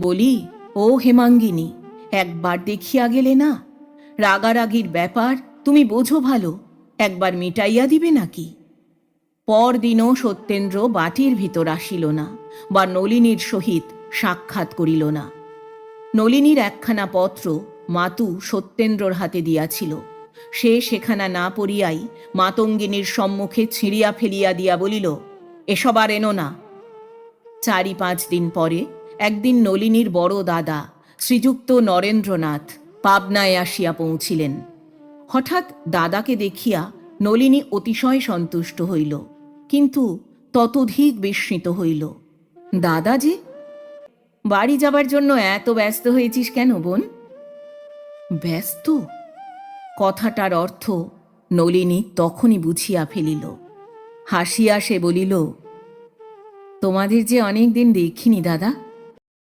বলি, ও হেমাঙ্গিনী, একবার দেখিয়া গেলে না? রাগারাগির ব্যাপার তুমি বোঝো ভালো, একবার মিটাইয়া দিবে নাকি? পরদিনও সত্যেন্দ্র বাটির ভিতর আসিল না, বা নলিনীর সহিত সাক্ষাৎ করিল না। নলিনীর একখানা পত্র মাতু সত্যেন্দ্রর হাতে দিয়াছিল। সে সেখানা না পড়িয়াই মাতঙ্গিনীর সম্মুখে ছিঁড়িয়া ফেলিয়া দিয়া বলিল, এসব আর এনো না। চারি পাঁচ দিন পরে একদিন নলিনীর বড় দাদা, শ্রীযুক্ত নরেন্দ্রনাথ পাবনায় আসিয়া পৌঁছিলেন। হঠাৎ দাদাকে দেখিয়া নলিনী অতিশয় সন্তুষ্ট হইল, কিন্তু ততোধিক বিস্মিত হইল। দাদা যে, বাড়ি যাবার জন্য এত ব্যস্ত হয়েছিস কেন বোন? ব্যস্ত? কথাটার অর্থ নলিনী তখনই বুঝিয়া ফেলিল। হাসিয়া সে বলিল, তোমাদের যে অনেক দিন দেখিনি দাদা